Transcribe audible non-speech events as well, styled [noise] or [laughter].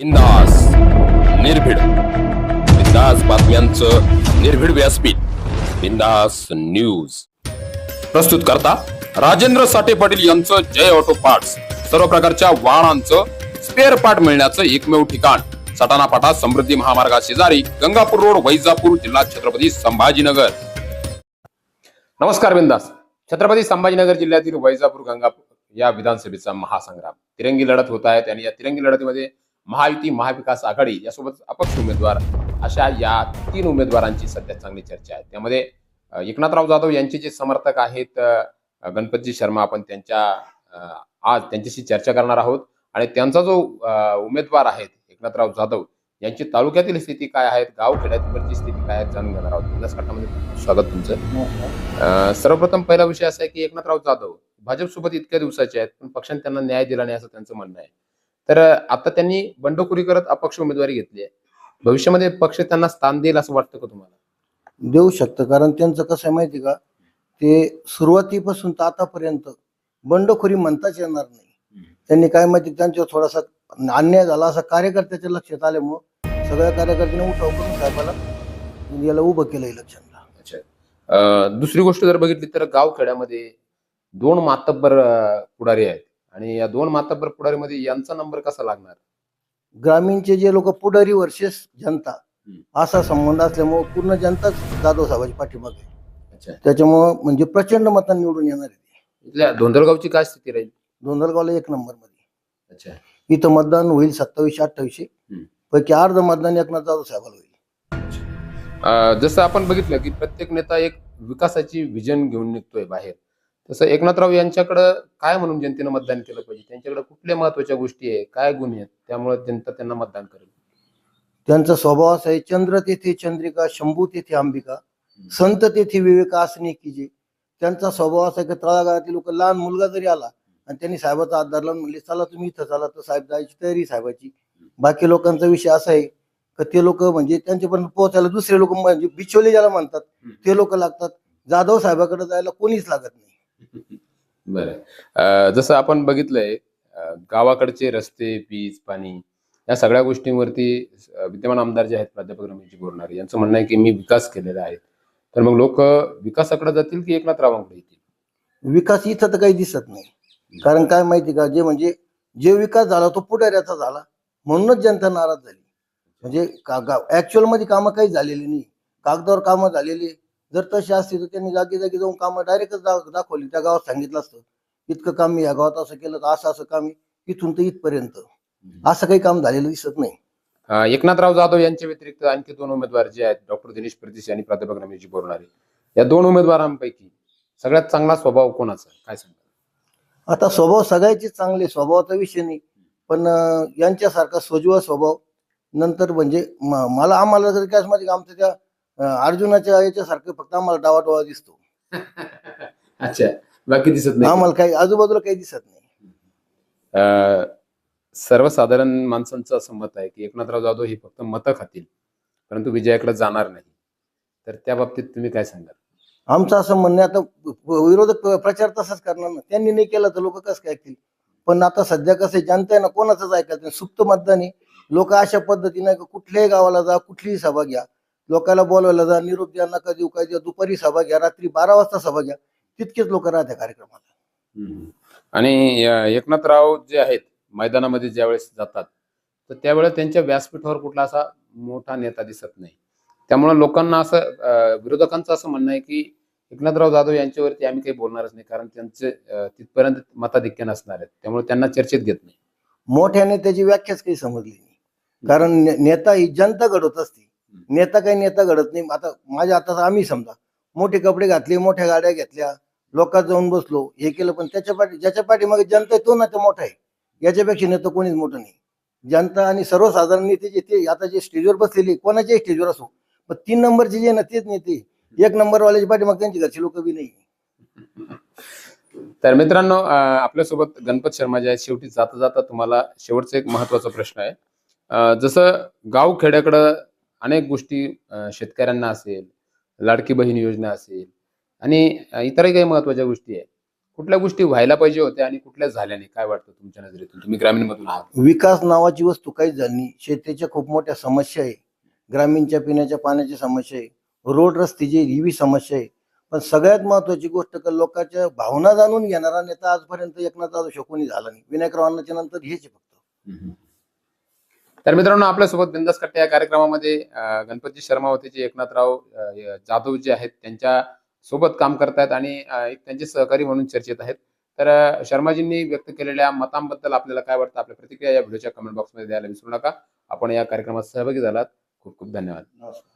बिंदास निर्भीड. बिंदास बातम्यांचं निर्भीड व्यासपीठ. बिंदास न्यूज. प्रस्तुत करता राजेंद्र साठे पाटील यांचं जय ऑटो पार्ट्स. सर्व प्रकारच्या वाहनांचं स्पेअर पार्ट मिळण्याचं एकमेव ठिकाण. सटाणा पाटा समृद्धी महामार्गा शेजारी गंगापूर रोड वैजापूर जिल्हा छत्रपती संभाजीनगर. नमस्कार बिंदास. छत्रपती संभाजीनगर जिल्ह्यातील वैजापूर गंगापूर या विधानसभेचा महासंग्राम. तिरंगी लढत होत आहेत आणि या तिरंगी लढतीमध्ये महायुती महाविकास आघाडी यासोबत अपक्ष उमेदवार अशा या तीन उमेदवारांची सध्या चांगली चर्चा आहे. त्यामध्ये एकनाथराव जाधव यांचे जे समर्थक आहेत गणपतजी शर्मा आपण त्यांच्या आज त्यांच्याशी चर्चा करणार आहोत. आणि त्यांचा जो उमेदवार आहेत एकनाथराव जाधव यांची तालुक्यातील स्थिती काय आहेत गाव खेड्यातील स्थिती काय आहे जाणून घेणार आहोत. बिंदास स्वागत तुमचं. सर्वप्रथम पहिला विषय असा आहे की एकनाथराव जाधव भाजपसोबत इतक्या दिवसाचे आहेत पण पक्षाने त्यांना न्याय दिला नाही असं त्यांचं म्हणणं आहे. तर आता त्यांनी बंडखोरी करत अपक्ष उमेदवारी घेतली आहे. भविष्यामध्ये पक्ष त्यांना स्थान देईल असं वाटतं का तुम्हाला? देऊ शकतं. कारण त्यांचं कसं आहे माहिती का? ते सुरुवातीपासून तर आतापर्यंत बंडखोरी म्हणताच येणार नाही. त्यांनी काय माहिती त्यांच्यावर थोडासा अन्याय झाला असा कार्यकर्त्याच्या लक्षात आल्यामुळं सगळ्या कार्यकर्त्यांनी उठाव करून साहेबाला याला उभं केलं इलेक्शनला. अच्छा. दुसरी गोष्ट जर बघितली तर गाव खेड्यामध्ये दोन मातब्बर पुढारी आहेत. आणि या दोन मातब्बर पुढारीमध्ये यांचा नंबर कसा लागणार? ग्रामीणचे जे लोक पुढारी वर्सेस जनता. असा संबंध असल्यामुळं पूर्ण जनताच जाधव साहेबाची पाठीमागे आहे. अच्छा. त्याच्यामुळं म्हणजे प्रचंड मतांनी निवडून येणार आहे. इथल्या धोंदळगावची काय स्थिती राहील? धोंदरगावला एक नंबरमध्ये अच्छा. इथं मतदान होईल सत्तावीसशे अठ्ठावीसशे. हम्म. पैकी अर्ध मतदान एकनाथ जाधव साहेबाला होईल. अ, जसं आपण बघितलं की प्रत्येक नेता एक विकासाची विजन घेऊन निघतोय बाहेर. तसं एकनाथराव यांच्याकडं काय म्हणून जनतेनं मतदान केलं पाहिजे? त्यांच्याकडे कुठल्या महत्त्वाच्या गोष्टी आहे काय गुण आहेत? त्यामुळे जनता त्यांना मतदान करेल. त्यांचा स्वभाव असा आहे चंद्र तेथे चंद्रिका शंभू तेथे अंबिका संत तेथे विवेका असणे की जे. त्यांचा स्वभाव असा आहे की तळागाळातील लोक लहान मुलगा जरी आला आणि त्यांनी साहेबाचा हात धरला म्हणले चला तुम्ही इथं चला तर साहेब जायची तयारी साहेबाची. बाकी लोकांचा विषय असा आहे की ते लोक म्हणजे त्यांच्यापर्यंत पोहोचायला दुसरे लोक म्हणजे बिचोले ज्याला म्हणतात ते लोक लागतात. जाधव साहेबाकडे जायला कोणीच लागत नाही. बरं. जसं आपण बघितलंय गावाकडचे रस्ते वीज पाणी या सगळ्या गोष्टींवरती विद्यमान आमदार जे आहेत प्राध्यापक रमेशजी बोरणारे यांचं म्हणणं आहे की मी विकास केलेला आहे. तर मग लोक विकासाकडे जातील की एकनाथ रावांकडे येतील? विकास इथं तर काही दिसत नाही. कारण काय माहिती का जे म्हणजे जे विकास झाला तो पुढाऱ्याचा झाला. म्हणूनच जनता नाराज झाली. म्हणजे का ऍक्च्युअलमध्ये कामं काही झालेली नाही. कागदावर कामं झालेली. जर तशी असती तर त्यांनी जागी जागी जाऊन कामं डायरेक्टच दाखवली. त्या गावात सांगितलं असतं इतकं काम मी या गावात असं केलं तर असं असं काम इथून तर इथपर्यंत. असं काही काम झालेलं दिसत नाही. एकनाथराव जाधव यांच्या व्यतिरिक्त आणखी दोन उमेदवार जे आहेत डॉक्टर दिनेश परदेशी आणि प्राध्यापक रमेशजी बोरणारे या दोन उमेदवारांपैकी सगळ्यात चांगला स्वभाव कोणाचा काय सांगता आता स्वभाव सगळ्याचे चांगले स्वभावाचा विषय नाही. पण यांच्यासारखा सोजवा स्वभाव नंतर म्हणजे मला आम्हाला जर काय आमच्या त्या अर्जुनाच्या याच्यासारखं फक्त आम्हाला डावाटोळा दिसतो. [laughs] अच्छा बाकी दिसत नाही. आम्हाला काही आजूबाजूला काही दिसत नाही. सर्वसाधारण माणसांचं असं मत आहे की एकनाथराव जाधव हे फक्त मतं खातील परंतु विजयाकडे जाणार नाही. तर त्या बाबतीत तुम्ही काय सांगाल? आमचं असं म्हणणं आता विरोधक प्रचार तसाच करणार ना. त्यांनी नाही केलं तर लोक कसं काय ऐकतील? पण आता सध्या कसं जनता आहे ना कोणाचंच ऐकायचं नाही. सुप्त मतदान लोक अशा पद्धतीने कुठल्याही गावाला जा कुठलीही सभा घ्या. लोकांना बोलवायला जा निरोप द्या नका देऊ काय द्या दुपारी सभा घ्या रात्री बारा वाजता सभा घ्या. तितकेच लोक राहत्या कार्यक्रमाला. आणि एकनाथराव जे आहेत मैदानामध्ये ज्यावेळेस जातात तर त्यावेळेस त्यांच्या व्यासपीठावर कुठला असा मोठा नेता दिसत नाही. त्यामुळे लोकांना असं विरोधकांचं असं म्हणणं आहे की एकनाथराव जाधव यांच्यावरती आम्ही काही बोलणारच नाही कारण त्यांचे तिथपर्यंत मताधिक्य नसणार आहेत. त्यामुळे त्यांना चर्चेत घेत नाही. मोठ्या नेत्याची व्याख्याच काही समजली नाही. कारण नेता ही जनता घडवत असते. नेता काही नेता घडत नाही. आता माझ्या आता आम्ही समजा मोठे कपडे घातले मोठ्या गाड्या घेतल्या लोकात जाऊन बसलो हे केलं पण त्याच्या पाठी ज्याच्या पाठी मग जनता आहे तो नेता मोठा आहे. याच्यापेक्षा नेता कोणीच मोठं नाही. जनता आणि सर्वसाधारण नेते जे ते आता जे स्टेजवर बसलेले कोणाच्याही स्टेजवर असो पण तीन नंबरचे जे ना तेच नेते एक नंबरवाल्याच्या मग त्यांची घरची लोक बी नाही. तर मित्रांनो आपल्यासोबत गणपत शर्मा जे आहेत शेवटी जाता जाता तुम्हाला शेवटचा एक महत्त्वाचा प्रश्न आहे. जसं गाव खेड्याकडं अनेक गोष्टी शेतकऱ्यांना असेल लाडकी बहीण योजना असेल आणि इतरही काही महत्त्वाच्या गोष्टी आहेत. कुठल्या गोष्टी व्हायला पाहिजे होत्या आणि कुठल्या झाल्या नाही? काय वाटतं तुमच्या नजरेतून? तुम्ही ग्रामीण मधून आहात. विकास नावाची वस्तू काहीच झाली नाही. शेतीच्या खूप मोठ्या समस्या आहे. ग्रामीणच्या पिण्याच्या पाण्याची समस्या आहे. रोड रस्त्याची ही समस्या आहे. पण सगळ्यात महत्वाची गोष्ट का लोकांच्या भावना जाणून घेणारा नेता आजपर्यंत एकनाथ जाधव शोकोनी झाला नाही. विनायक रावांच्या नंतर हेच फक्त. तर मित्रांनो आपल्यासोबत बिंदास कट्टे या कार्यक्रमामध्ये गणपती शर्मा होते जे एकनाथराव जाधव जे आहेत त्यांच्यासोबत काम करतायत आणि त्यांचे सहकारी म्हणून चर्चेत आहेत. तर शर्माजींनी व्यक्त केलेल्या मतांबद्दल आपल्याला काय वाटतं? आपल्या प्रतिक्रिया या व्हिडिओच्या कमेंट बॉक्समध्ये द्यायला विसरू नका. आपण या कार्यक्रमात सहभागी झालात. खूप खूप धन्यवाद. नमस्कार.